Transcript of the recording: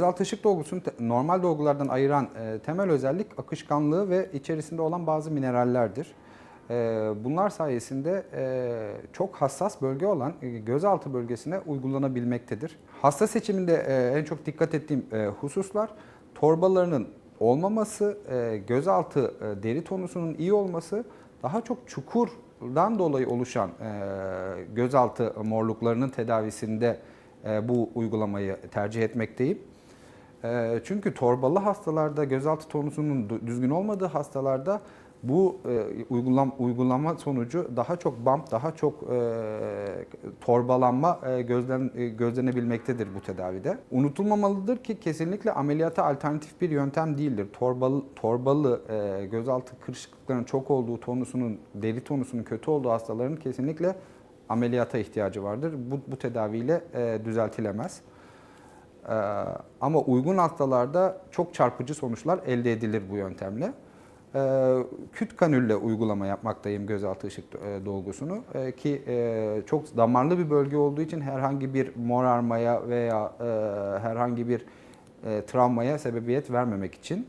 Gözaltı ışık dolgusunu normal dolgulardan ayıran e, temel özellik akışkanlığı ve içerisinde olan bazı minerallerdir. E, bunlar sayesinde e, çok hassas bölge olan gözaltı bölgesine uygulanabilmektedir. Hasta seçiminde en çok dikkat ettiğim hususlar torbalarının olmaması, gözaltı deri tonusunun iyi olması, daha çok çukurdan dolayı oluşan gözaltı morluklarının tedavisinde bu uygulamayı tercih etmekteyim. E, Çünkü torbalı hastalarda gözaltı tonusunun düzgün olmadığı hastalarda bu e, uygulam, uygulama sonucu daha çok bump, daha çok e, torbalanma e, gözlen, gözlenebilmektedir bu tedavide. Unutulmamalıdır ki kesinlikle ameliyata alternatif bir yöntem değildir. Torbalı, torbalı gözaltı kırışıklıklarının çok olduğu tonusunun, deri tonusunun kötü olduğu hastaların kesinlikle ameliyata ihtiyacı vardır. Bu, bu tedaviyle düzeltilemez. Ee, ama uygun hastalarda çok çarpıcı sonuçlar elde edilir bu yöntemle. Ee, küt kanülle uygulama yapmaktayım gözaltı ışık e, dolgusunu Ee, ki e, çok damarlı bir bölge olduğu için herhangi bir morarmaya veya e, herhangi bir travmaya sebebiyet vermemek için.